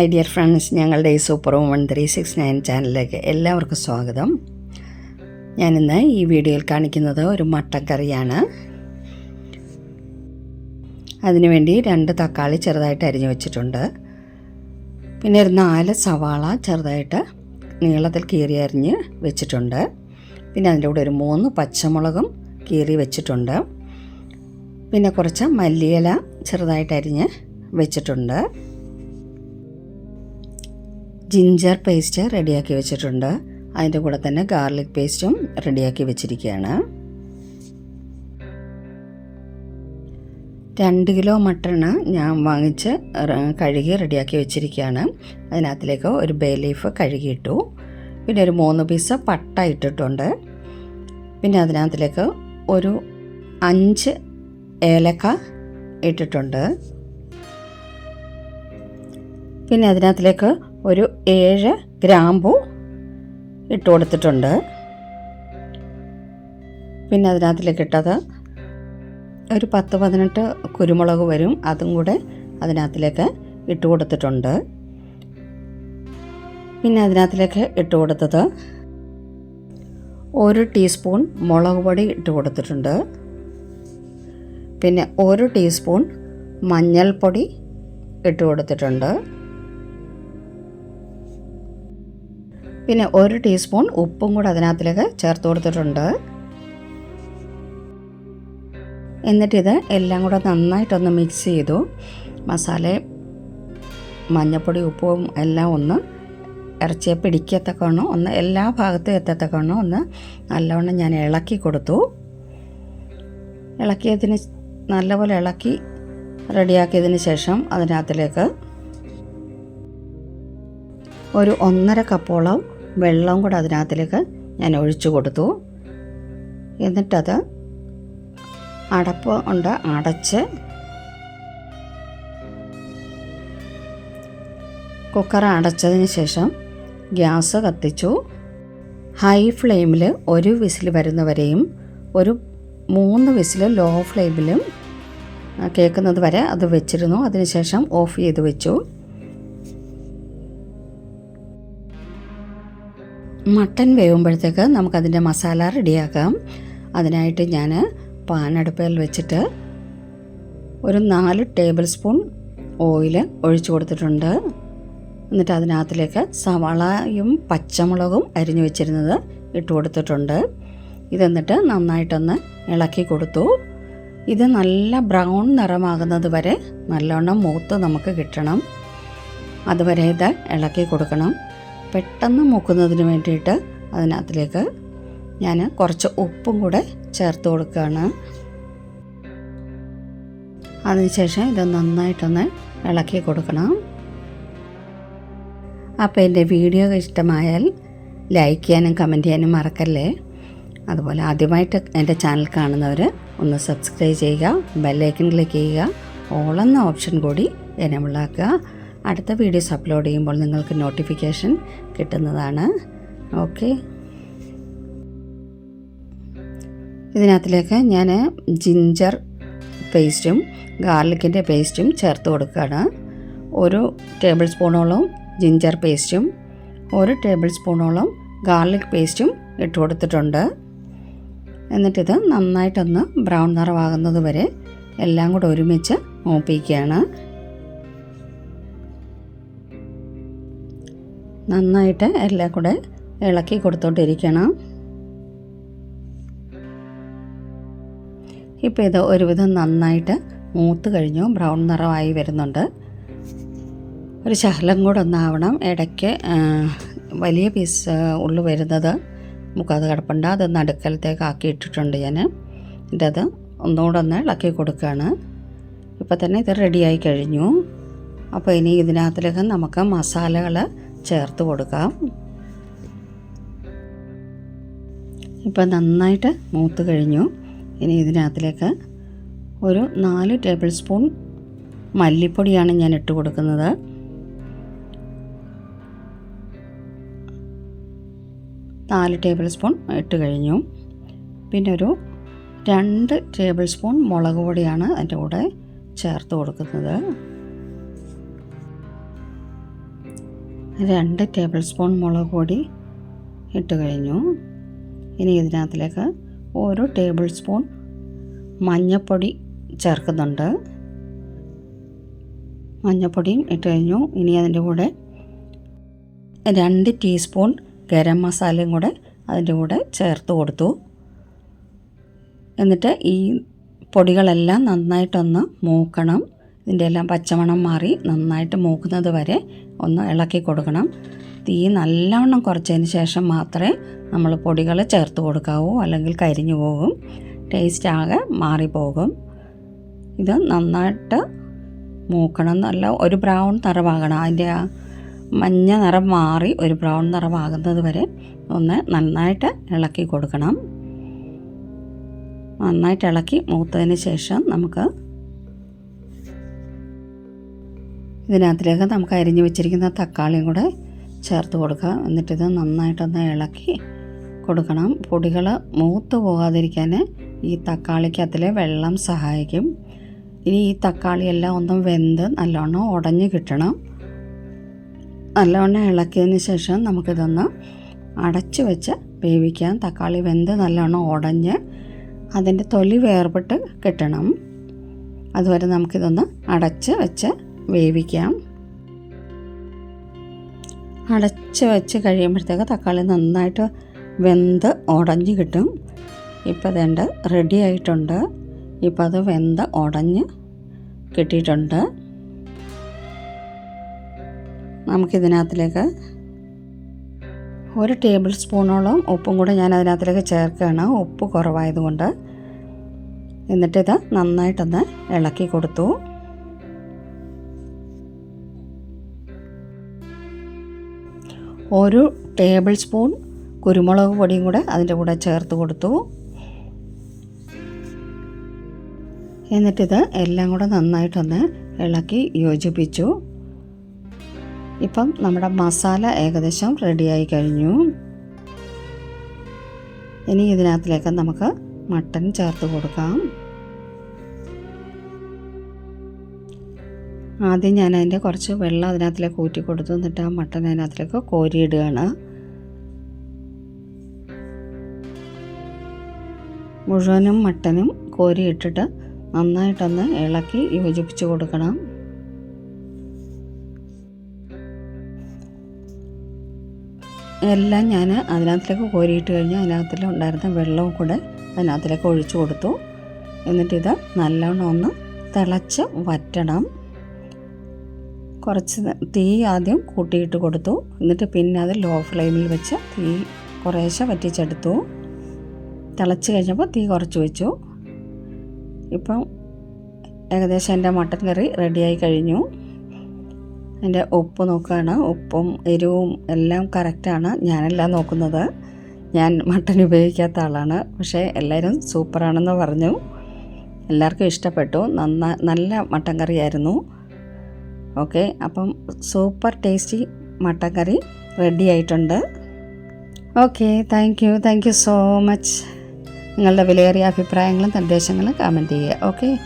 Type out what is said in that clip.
My dear friends ഞങ്ങളുടെ ഈ super one three six nine ചാനലിലേക്ക് എല്ലാവർക്കും സ്വാഗതം. ഞാനിന്ന് ഈ വീഡിയോയിൽ കാണിക്കുന്നത് ഒരു മട്ടക്കറിയാണ് അതിനുവേണ്ടി രണ്ട് തക്കാളി ചെറുതായിട്ട് അരിഞ്ഞു വെച്ചിട്ടുണ്ട്. പിന്നെ ഒരു നാല് സവാള ചെറുതായിട്ട് നീളത്തിൽ കീറി അരിഞ്ഞ് വെച്ചിട്ടുണ്ട്. പിന്നെ അതിന്റെ കൂടെ ഒരു മൂന്ന് പച്ചമുളകും കീറി വെച്ചിട്ടുണ്ട്. പിന്നെ കുറച്ച് മല്ലിയില ചെറുതായിട്ട് അരിഞ്ഞ് വെച്ചിട്ടുണ്ട്. ജിഞ്ചർ പേസ്റ്റ് റെഡിയാക്കി വെച്ചിട്ടുണ്ട്. അതിന്റെ കൂടെ തന്നെ ഗാർലിക് പേസ്റ്റും റെഡിയാക്കി വെച്ചിരിക്കുകയാണ്. രണ്ട് കിലോ മട്ടണ് ഞാൻ വാങ്ങിച്ച് കഴുകി റെഡിയാക്കി വെച്ചിരിക്കുകയാണ്. അതിനകത്തിലേക്ക് ഒരു ബേ ലീഫ് കഴുകിയിട്ടു. പിന്നെ ഒരു മൂന്ന് പീസ് പട്ട ഇട്ടിട്ടുണ്ട്. പിന്നെ അതിനകത്തിലേക്ക് ഒരു അഞ്ച് ഏലക്ക ഇട്ടിട്ടുണ്ട്. പിന്നെ അതിനകത്തിലേക്ക് ഒരു ഏഴ് ഗ്രാമ്പു ഇട്ട് കൊടുത്തിട്ടുണ്ട്. പിന്നെ അതിനകത്തിലേക്ക് ഇട്ടത് ഒരു പത്ത് പതിനെട്ട് കുരുമുളക് വരും. അതും കൂടെ അതിനകത്തിലേക്ക് ഇട്ട് കൊടുത്തിട്ടുണ്ട്. പിന്നെ അതിനകത്തിലേക്ക് ഇട്ട് കൊടുത്തത് ഒരു ടീസ്പൂൺ മുളക് പൊടി ഇട്ട് കൊടുത്തിട്ടുണ്ട്. പിന്നെ ഒരു ടീസ്പൂൺ മഞ്ഞൾപ്പൊടി ഇട്ട് കൊടുത്തിട്ടുണ്ട്. പിന്നെ ഒരു ടീസ്പൂൺ ഉപ്പും കൂടെ അതിനകത്തിലേക്ക് ചേർത്ത് കൊടുത്തിട്ടുണ്ട്. എന്നിട്ടിത് എല്ലാം കൂടെ നന്നായിട്ടൊന്ന് മിക്സ് ചെയ്തു. മസാല മഞ്ഞൾപ്പൊടി ഉപ്പും എല്ലാം ഒന്ന് ഇറച്ചിയെ പിടിക്കത്തക്കവണ്ണം ഒന്ന് എല്ലാ ഭാഗത്തും എത്തത്തക്കവണ്ണം ഒന്ന് നല്ലവണ്ണം ഞാൻ ഇളക്കി കൊടുത്തു. ഇളക്കിയതിന് നല്ലപോലെ ഇളക്കി റെഡിയാക്കിയതിന് ശേഷം അതിനകത്തിലേക്ക് ഒരു ഒന്നര കപ്പോളം വെള്ളം കൂടെ അതിനകത്തിലേക്ക് ഞാൻ ഒഴിച്ചു കൊടുത്തു. എന്നിട്ടത് അടപ്പ് കൊണ്ട് അടച്ച് കുക്കർ അടച്ചതിന് ശേഷം ഗ്യാസ് കത്തിച്ചു. ഹൈ ഫ്ലെയിമിൽ ഒരു വിസിൽ വരുന്നവരെയും ഒരു മൂന്ന് വിസിൽ ലോ ഫ്ലെയിമിലും കേൾക്കുന്നത് വരെ അത് വെച്ചിരുന്നു. അതിനുശേഷം ഓഫ് ചെയ്ത് വെച്ചു. മട്ടൻ വേവുമ്പോഴത്തേക്ക് നമുക്കതിന്റെ മസാല റെഡിയാക്കാം. അതിനായിട്ട് ഞാൻ പാൻ അടുപ്പിൽ വെച്ചിട്ട് ഒരു നാല് ടേബിൾ സ്പൂൺ ഓയിൽ ഒഴിച്ചു കൊടുത്തിട്ടുണ്ട്. എന്നിട്ട് അതിനകത്തിലേക്ക് സവാളയും പച്ചമുളകും അരിഞ്ഞു വെച്ചിരുന്നത് ഇട്ട് കൊടുത്തിട്ടുണ്ട്. ഇതെന്നിട്ട് നന്നായിട്ടൊന്ന് ഇളക്കി കൊടുത്തു. ഇത് നല്ല ബ്രൗൺ നിറമാകുന്നത് വരെ നല്ലോണം മൂത്ത് നമുക്ക് കിട്ടണം. അതുവരെ ഇത് ഇളക്കി കൊടുക്കണം. പെട്ടെന്ന് മൂക്കുന്നതിന് വേണ്ടിയിട്ട് അതിനകത്തിലേക്ക് ഞാൻ കുറച്ച് ഉപ്പും കൂടെ ചേർത്ത് കൊടുക്കുകയാണ്. അതിനുശേഷം ഇത് നന്നായിട്ടൊന്ന് ഇളക്കി കൊടുക്കണം. അപ്പോൾ എന്റെ വീഡിയോ ഇഷ്ടമായാൽ ലൈക്ക് ചെയ്യാനും കമന്റ് ചെയ്യാനും മറക്കല്ലേ? അതുപോലെ ആദ്യമായിട്ട് എന്റെ ചാനൽ കാണുന്നവർ ഒന്ന് സബ്സ്ക്രൈബ് ചെയ്യുക ബെല്ലൈക്കൺ ക്ലിക്ക് ചെയ്യുക ഓൾ എന്ന ഓപ്ഷൻ കൂടി എനേബിൾ ആക്കുക. അടുത്ത വീഡിയോസ് അപ്ലോഡ് ചെയ്യുമ്പോൾ നിങ്ങൾക്ക് നോട്ടിഫിക്കേഷൻ കിട്ടുന്നതാണ്. ഓക്കെ ഇതിനകത്തിലേക്ക് ഞാൻ ജിഞ്ചർ പേസ്റ്റും ഗാർലിക്കിന്റെ പേസ്റ്റും ചേർത്ത് കൊടുക്കുകയാണ്. ഒരു ടേബിൾ സ്പൂണോളം ജിഞ്ചർ പേസ്റ്റും ഒരു ടേബിൾ സ്പൂണോളം ഗാർലിക് പേസ്റ്റും ഇട്ട് കൊടുത്തിട്ടുണ്ട്. എന്നിട്ടിത് നന്നായിട്ടൊന്ന് ബ്രൗൺ നിറമാകുന്നത് വരെ എല്ലാം കൂടെ ഒരുമിച്ച് മൂപ്പിക്കുകയാണ്. നന്നായിട്ട് എല്ലാം കൂടെ ഇളക്കി കൊടുത്തോണ്ടിരിക്കണം. ഇപ്പോൾ ഇത് ഒരുവിധം നന്നായിട്ട് മൂത്ത് കഴിഞ്ഞു ബ്രൗൺ നിറമായി വരുന്നുണ്ട്. ഒരു ശകലം കൂടെ ഒന്നാവണം. ഇടയ്ക്ക് വലിയ പീസ് ഉള്ളു വരുന്നത് നമുക്കത് കിടപ്പുണ്ട്. അത് നടുക്കലത്തേക്ക് ആക്കി ഇട്ടിട്ടുണ്ട് ഞാൻ എന്റെ അത് ഒന്നുകൂടെ ഒന്ന് ഇളക്കി കൊടുക്കുകയാണ് ഇപ്പോൾ തന്നെ ഇത് റെഡിയായി കഴിഞ്ഞു. അപ്പോൾ ഇനി ഇതിനകത്തിലേക്ക് നമുക്ക് മസാലകൾ ചേർത്ത് കൊടുക്കാം. ഇപ്പം നന്നായിട്ട് മൂത്ത് കഴിഞ്ഞു. ഇനി ഇതിനകത്തിലേക്ക് ഒരു നാല് ടേബിൾ സ്പൂൺ മല്ലിപ്പൊടിയാണ് ഞാൻ ഇട്ട് കൊടുക്കുന്നത്. നാല് ടേബിൾ സ്പൂൺ ഇട്ട് കഴിഞ്ഞു. പിന്നെ ഒരു രണ്ട് ടേബിൾ സ്പൂൺ മുളക് പൊടിയാണ് അതിന്റെ കൂടെ ചേർത്ത് കൊടുക്കുന്നത്. രണ്ട് ടേബിൾ സ്പൂൺ മുളക് പൊടി ഇട്ട് കഴിഞ്ഞു. ഇനി ഇതിനകത്തിലേക്ക് ഒരു ടേബിൾ സ്പൂൺ മഞ്ഞൾപ്പൊടി ചേർക്കുന്നുണ്ട്. മഞ്ഞൾപ്പൊടിയും ഇട്ട് കഴിഞ്ഞു. ഇനി അതിന്റെ കൂടെ രണ്ട് ടീസ്പൂൺ ഗരം മസാലയും കൂടെ അതിന്റെ കൂടെ ചേർത്ത് കൊടുത്തു. എന്നിട്ട് ഈ പൊടികളെല്ലാം നന്നായിട്ടൊന്ന് മൂക്കണം. ഇതിന്റെ എല്ലാം പച്ചമണം മാറി നന്നായിട്ട് മൂക്കുന്നത് വരെ ഒന്ന് ഇളക്കി കൊടുക്കണം. തീ നല്ലവണ്ണം കുറച്ചതിന് ശേഷം മാത്രമേ നമ്മൾ പൊടികൾ ചേർത്ത് കൊടുക്കാവൂ അല്ലെങ്കിൽ കരിഞ്ഞു പോകും. ടേസ്റ്റ് ആകെ മാറിപ്പോകും. ഇത് നന്നായിട്ട് മൂക്കണം. നല്ല ഒരു ബ്രൗൺ നിറമാകണം. അതിന്റെ ആ മഞ്ഞ നിറം മാറി ഒരു ബ്രൗൺ നിറമാകുന്നത് വരെ ഒന്ന് നന്നായിട്ട് ഇളക്കി കൊടുക്കണം. നന്നായിട്ട് ഇളക്കി മൂത്തതിന് ശേഷം നമുക്ക് ഇതിനകത്തിലേക്ക് നമുക്ക് അരിഞ്ഞു വെച്ചിരിക്കുന്ന തക്കാളിയും കൂടെ ചേർത്ത് കൊടുക്കുക എന്നിട്ടിത് നന്നായിട്ടൊന്ന് ഇളക്കി കൊടുക്കണം. പൊടികൾ മൂത്ത് പോകാതിരിക്കാൻ ഈ തക്കാളിക്കകത്തിലെ വെള്ളം സഹായിക്കും. ഇനി ഈ തക്കാളിയെല്ലാം ഒന്ന് വെന്ത് നല്ലോണം ഉടഞ്ഞു കിട്ടണം. നല്ലവണ്ണം ഇളക്കിയതിന് ശേഷം നമുക്കിതൊന്ന് അടച്ച് വെച്ച് വേവിക്കാം. തക്കാളി വെന്ത് നല്ലോണം ഉടഞ്ഞ് അതിന്റെ തൊലി വേർപെട്ട് കിട്ടണം. അതുവരെ നമുക്കിതൊന്ന് അടച്ച് വെച്ച് വേവിക്കാം. അടച്ച് വെച്ച് കഴിയുമ്പോഴത്തേക്ക് തക്കാളി നന്നായിട്ട് വെന്ത് ഉടഞ്ഞ് കിട്ടും. ഇപ്പം അതേണ്ട റെഡി ആയിട്ടുണ്ട്. ഇപ്പം അത് വെന്ത് ഉടഞ്ഞ് കിട്ടിയിട്ടുണ്ട്. നമുക്കിതിനകത്തിലേക്ക് ഒരു ടേബിൾ സ്പൂണോളം ഉപ്പും കൂടെ ഞാൻ അതിനകത്തിലേക്ക് ചേർക്കുകയാണ്. ഉപ്പ് കുറവായതുകൊണ്ട്. എന്നിട്ടിത് നന്നായിട്ടൊന്ന് ഇളക്കി കൊടുത്തു. ഒരു ടേബിൾ സ്പൂൺ കുരുമുളക് പൊടിയും കൂടെ അതിന്റെ കൂടെ ചേർത്ത് കൊടുത്തു. എന്നിട്ടിത് എല്ലാം കൂടെ നന്നായിട്ടൊന്ന് ഇളക്കി യോജിപ്പിച്ചു. ഇപ്പം നമ്മുടെ മസാല ഏകദേശം റെഡിയായി കഴിഞ്ഞു. ഇനി ഇതിനകത്തിലേക്ക് നമുക്ക് മട്ടൻ ചേർത്ത് കൊടുക്കാം. ആദ്യം ഞാൻ അതിന്റെ കുറച്ച് വെള്ളം അതിനകത്തിലേക്ക് ഊറ്റി കൊടുത്തു. എന്നിട്ട് ആ മട്ടൻ അതിനകത്തിലേക്ക് കോരിയിടുകയാണ്. മുഴുവനും മട്ടനും കോരിയിട്ടിട്ട് നന്നായിട്ടൊന്ന് ഇളക്കി യോജിപ്പിച്ച് കൊടുക്കണം. എല്ലാം ഞാൻ അതിനകത്തിലേക്ക് കോരിയിട്ട് കഴിഞ്ഞ് അതിനകത്തിൽ ഉണ്ടായിരുന്ന വെള്ളവും കൂടെ അതിനകത്തിലേക്ക് ഒഴിച്ചു കൊടുത്തു. എന്നിട്ടിത് നല്ലോണം ഒന്ന് തിളച്ച് വറ്റണം. കുറച്ച് തീ ആദ്യം കൂട്ടിയിട്ട് കൊടുത്തു. എന്നിട്ട് പിന്നെ അത് ലോ ഫ്ലെയിമിൽ വെച്ച് തീ കുറേശ്ശെ വറ്റിച്ചെടുത്തു. തിളച്ച് കഴിഞ്ഞപ്പോൾ തീ കുറച്ച് വെച്ചു ഇപ്പം ഏകദേശം എന്റെ മട്ടൻ കറി റെഡിയായി കഴിഞ്ഞു. എന്റെ ഉപ്പ് നോക്കുകയാണ്. ഉപ്പും എരിവും എല്ലാം കറക്റ്റാണ് ഞാനല്ല നോക്കുന്നത്. ഞാൻ മട്ടൻ ഉപയോഗിക്കാത്ത ആളാണ്. പക്ഷേ എല്ലാവരും സൂപ്പറാണെന്ന് പറഞ്ഞു. എല്ലാവർക്കും ഇഷ്ടപ്പെട്ടു. നന്ന നല്ല മട്ടൻ കറിയായിരുന്നു. ഓക്കെ അപ്പം super tasty mutton curry ready ആയിട്ടുണ്ട്. Okay thank you thank you so much നിങ്ങളുടെ വിലയേറിയ അഭിപ്രായങ്ങളും നിർദ്ദേശങ്ങളും കമന്റ് ചെയ്യുക ഓക്കെ?